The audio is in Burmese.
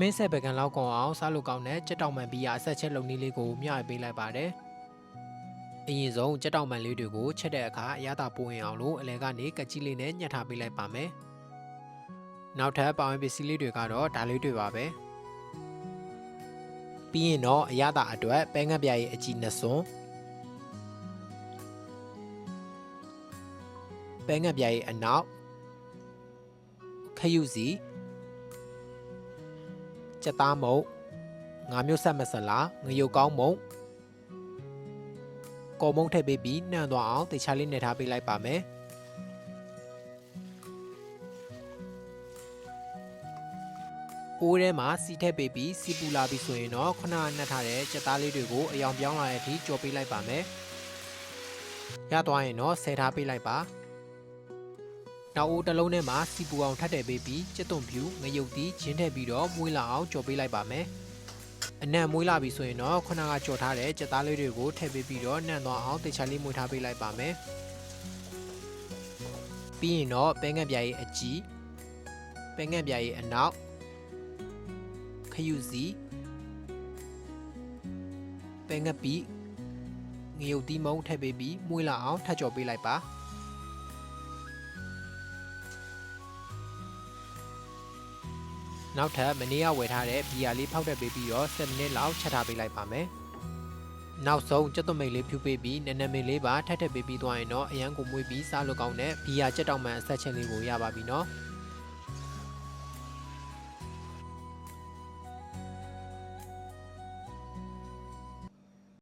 မင်းဆက်ပကံလောက်ကောင်အောင်စားလို့ကောင်းတဲ့ကြက်တောင်မှန်ဘီယာအဆက်ချက်လုံနည်းလေးကိုမျှဝေပေးလိုက်ပါတယ်။အရင်ဆုံးကြက်တောင်မှန်လေးတွေကိုချက်တဲ့အခါအရသာပိုရင်အောင်လို့အလဲကနေကကြီးလေးနဲ့ညှက်ထားပေးလိုက်ပါမယ်။နောက်ထပ်ပါဝင်ပစ္စည်းလေးတွေကတော့ဒါလေးတွေပါပဲ။ပြီးရင်တော့အရသာအတွက်ပဲငတ်ပြားရဲ့အကြီးနှစ်စွန်းပဲငတ်ပြားရဲ့အနောက်ခရုစီ ကြက်သားမုံငါမျိုးဆက်မဆလာငရုတ်ကောင်းမုံကော်မုံထည့်ပေးပြီးနှံသွားအောင်တေချာလေးနေထားပေးလိုက်ပါမယ်အိုးထဲမှာစီထည့်ပေးပြီးစီပူလာပြီဆိုရင်တော့ခုနကနှက်ထားတဲ့ကြက်သားလေးတွေကိုအယောင်ပြောင်းလာတဲ့အထိကြော်ပေးလိုက်ပါမယ်ရသွားရင်တော့ဆယ်ထားပေးလိုက်ပါ နောက်အိုးတစ်လုံးထဲမှာစီပူအောင်ထပ်ထည့်ပေးပြီးကြက်သွန်ဖြူငရုတ်သီးချင်းထည့်ပြီးတော့မွေးလာအောင်ကြော်ပေးလိုက်ပါမယ်အနံ့မွေးလာပြီဆိုရင်တော့ခုနကကြော်ထားတဲ့ကြက်သားလေးတွေကိုထည့်ပေးပြီးတော့နှံ့သွားအောင်တေချာလေးမွေးထားပေးလိုက်ပါမယ်ပြီးရင်တော့ပဲငတ်ပြားရဲ့အကြီးပဲငတ်ပြားရဲ့အနောက်ခရုစီပဲငတ်ပီငရုတ်သီးမုံထည့်ပေးပြီးမွေးလာအောင်ထပ်ကြော်ပေးလိုက်ပါ နောက်ထပ်မနေ့ကဝယ်ထားတဲ့ဘီယာလေးဖောက်တက်ပေးပြီးတော့7မိနစ်လောက်ချက်ထားပေးလိုက်ပါမယ်။နောက်ဆုံးကြက်သွန်မိတ်လေးဖြူပေးပြီးနည်းနည်းမိတ်လေးပါထပ်ထပ်ပေးပြီးသွားရင်တော့အရန်ကိုမွေးပြီးစားလို့ကောင်းတဲ့ဘီယာကြက်တောင်မှန်အဆက်ချက်လေးကိုရပါပြီနော်။